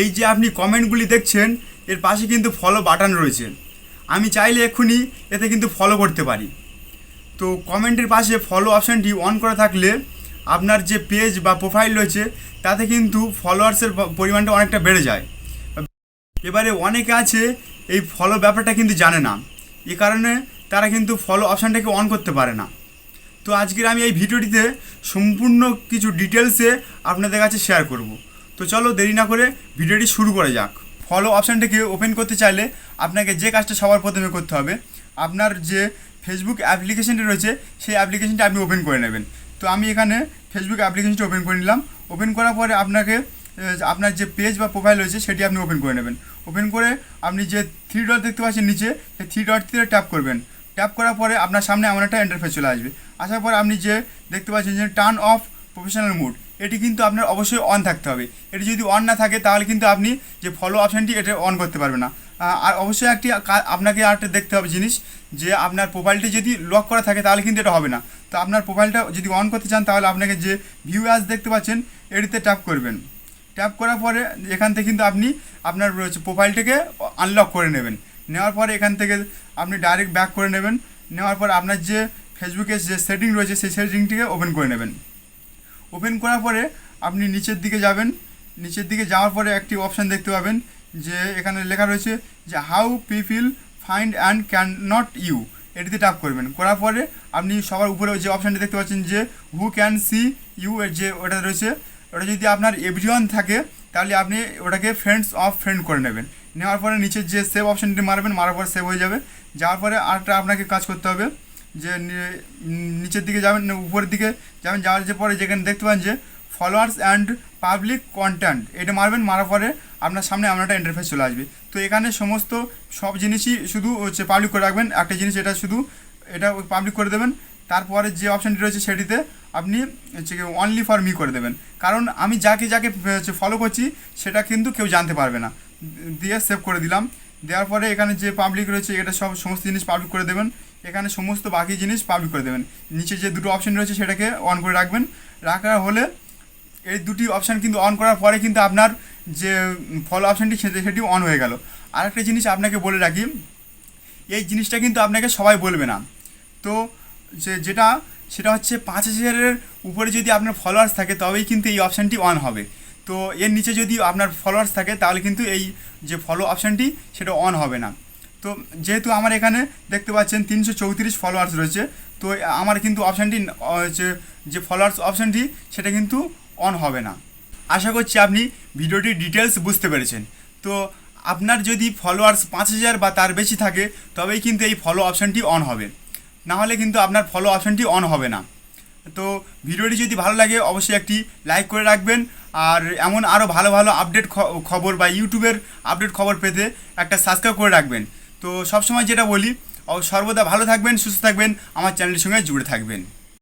এই যে আপনি কমেন্টগুলি দেখছেন, এর পাশে কিন্তু ফলো বাটন রয়েছে। আমি চাইলে এক্ষুনি এতে কিন্তু ফলো করতে পারি। তো কমেন্টের পাশে ফলো অপশানটি অন করা থাকলে আপনার যে পেজ বা প্রোফাইল রয়েছে, তাতে কিন্তু ফলোয়ার্সের পরিমাণটা অনেকটা বেড়ে যায়। এবারে অনেকে আছে, এই ফলো ব্যাপারটা কিন্তু জানে না। এ কারণে তারা কিন্তু ফলো অপশানটাকে অন করতে পারে না। তো আজকের আমি এই ভিডিওটিতে সম্পূর্ণ কিছু ডিটেলসে আপনাদের কাছে শেয়ার করব। তো চলো দেরি না করে ভিডিওটি শুরু করা যাক। ফলো অপশানটাকে ওপেন করতে চাইলে আপনাকে যে কাজটা সবার প্রথমে করতে হবে, আপনার যে ফেসবুক অ্যাপ্লিকেশনটি রয়েছে, সেই অ্যাপ্লিকেশনটা আপনি ওপেন করে নেবেন। তো আমি এখানে ফেসবুক অ্যাপ্লিকেশনটি ওপেন করে নিলাম। ওপেন করার পরে আপনাকে আপনার যে পেজ বা প্রোফাইল রয়েছে, সেটি আপনি ওপেন করে নেবেন। ওপেন করে আপনি যে থ্রি ডট দেখতে পাচ্ছেন নিচে, সেই থ্রি ডটটিতে ট্যাপ করবেন। ট্যাপ করার পরে আপনার সামনে এমন একটা ইন্টারফেস চলে আসবে। আসার পর আপনি যে দেখতে পাচ্ছেন যে টার্ন অফ প্রফেশনাল মুড এটি কিন্তু আপনার অবশ্যই অন থাকতে হবে। এটি যদি অন না থাকে, তাহলে কিন্তু আপনি যে ফলো অপশানটি এটা অন করতে পারবেন না। আর অবশ্যই একটি আপনাকে আরেকটা দেখতে হবে জিনিস, যে আপনার প্রোফাইলটি যদি লক করা থাকে, তাহলে কিন্তু এটা হবে না। তো আপনার প্রোফাইলটা যদি অন করতে চান, তাহলে আপনাকে যে ভিউ অ্যাজ দেখতে পাচ্ছেন, এটিতে ট্যাপ করবেন। ট্যাপ করার পরে এখান থেকে কিন্তু আপনি আপনার প্রোফাইলটাকে আনলক করে নেবেন। নেওয়ার পরে এখান থেকে আপনি ডাইরেক্ট ব্যাক করে নেবেন। নেওয়ার পর আপনার যে ফেসবুকের যে সেটিং রয়েছে, সেই সেটিংটিকে ওপেন করে নেবেন। ওপেন করার পরে আপনি নিচের দিকে যাবেন। নিচের দিকে যাওয়ার পরে একটি অপশান দেখতে পাবেন যে এখানে লেখা রয়েছে যে how people find and can not you এটিতে ট্যাপ করবেন। করার পরে আপনি সবার উপরে যে অপশানটি দেখতে পাচ্ছেন যে হু ক্যান সি ইউ এর যে ওটা রয়েছে, ওটা যদি আপনার এভরিওয়ান থাকে, তাহলে আপনি ওটাকে ফ্রেন্ডস অফ ফ্রেন্ড করে নেবেন। নেওয়ার পরে নিচের যে সেভ অপশানটি মারবেন, মারার পর সেভ হয়ে যাবে। যাওয়ার পরে আরেকটা আপনাকে কাজ করতে হবে। যে নিচের দিকে যাবেন উপরের দিকে যাবেন, যাওয়ার যে পরে যেখানে দেখতে পান যে ফলোয়ার্স অ্যান্ড পাবলিক কন্টেন্ট এটা মারবেন, মারার পরে আপনার সামনে আপনার একটা ইন্টারফেস চলে আসবে। তো এখানে সমস্ত সব জিনিসই শুধু হচ্ছে পাবলিক করে রাখবেন। একটা জিনিস এটা শুধু, এটা পাবলিক করে দেবেন। তারপরে যে অপশানটি রয়েছে সেটিতে আপনি হচ্ছে অনলি ফর মি করে দেবেন। কারণ আমি যাকে যাকে, হচ্ছে ফলো করছি, সেটা কিন্তু কেউ জানতে পারবে না। দিয়ে সেভ করে দিলাম। দেওয়ার পরে এখানে যে পাবলিক রয়েছে, এটা সব সমস্ত জিনিস পাবলিক করে দেবেন। এখানে সমস্ত বাকি জিনিস পাবলিক করে দেবেন। নিচে যে দুটো অপশন রয়েছে, সেটাকে অন করে রাখবেন। রাখার হলে এই দুটি অপশান কিন্তু অন করার পরে কিন্তু আপনার যে ফলো অপশানটি সেটি অন হয়ে গেল। আরেকটা জিনিস আপনাকে বলে রাখি, এই জিনিসটা কিন্তু আপনাকে সবাই বলবে না। তো যে যেটা, সেটা হচ্ছে পাঁচ হাজারের উপরে যদি আপনার ফলোয়ার্স থাকে, তবেই কিন্তু এই অপশানটি অন হবে। তো এর নিচে যদি আপনার ফলোয়ার্স থাকে, তাহলে কিন্তু এই যে ফলো অপশানটি সেটা অন হবে না। তো যেহেতু আমার এখানে দেখতে পাচ্ছেন তিনশো চৌত্রিশ ফলোয়ার্স রয়েছে, তো আমার কিন্তু অপশানটি যে যে ফলোয়ার্স অপশানটি সেটা কিন্তু অন হবে না। আশা করছি আপনি ভিডিওটির ডিটেলস বুঝতে পেরেছেন। তো আপনার যদি ফলোয়ার্স পাঁচ হাজার বা তার বেশি থাকে, তবেই কিন্তু এই ফলো অপশানটি অন হবে। না হলে কিন্তু আপনার ফলো অপশানটি অন হবে না। তো ভিডিওটি যদি ভালো লাগে, অবশ্যই একটি লাইক করে রাখবেন। আর এমন আরও ভালো ভালো আপডেট খবর বা ইউটিউবের আপডেট খবর পেতে একটা সাবস্ক্রাইব করে রাখবেন। তো সবসময় যেটা বলি সর্বদা ভালো থাকবেন, সুস্থ থাকবেন, আমার চ্যানেলের সঙ্গে জুড়ে থাকবেন।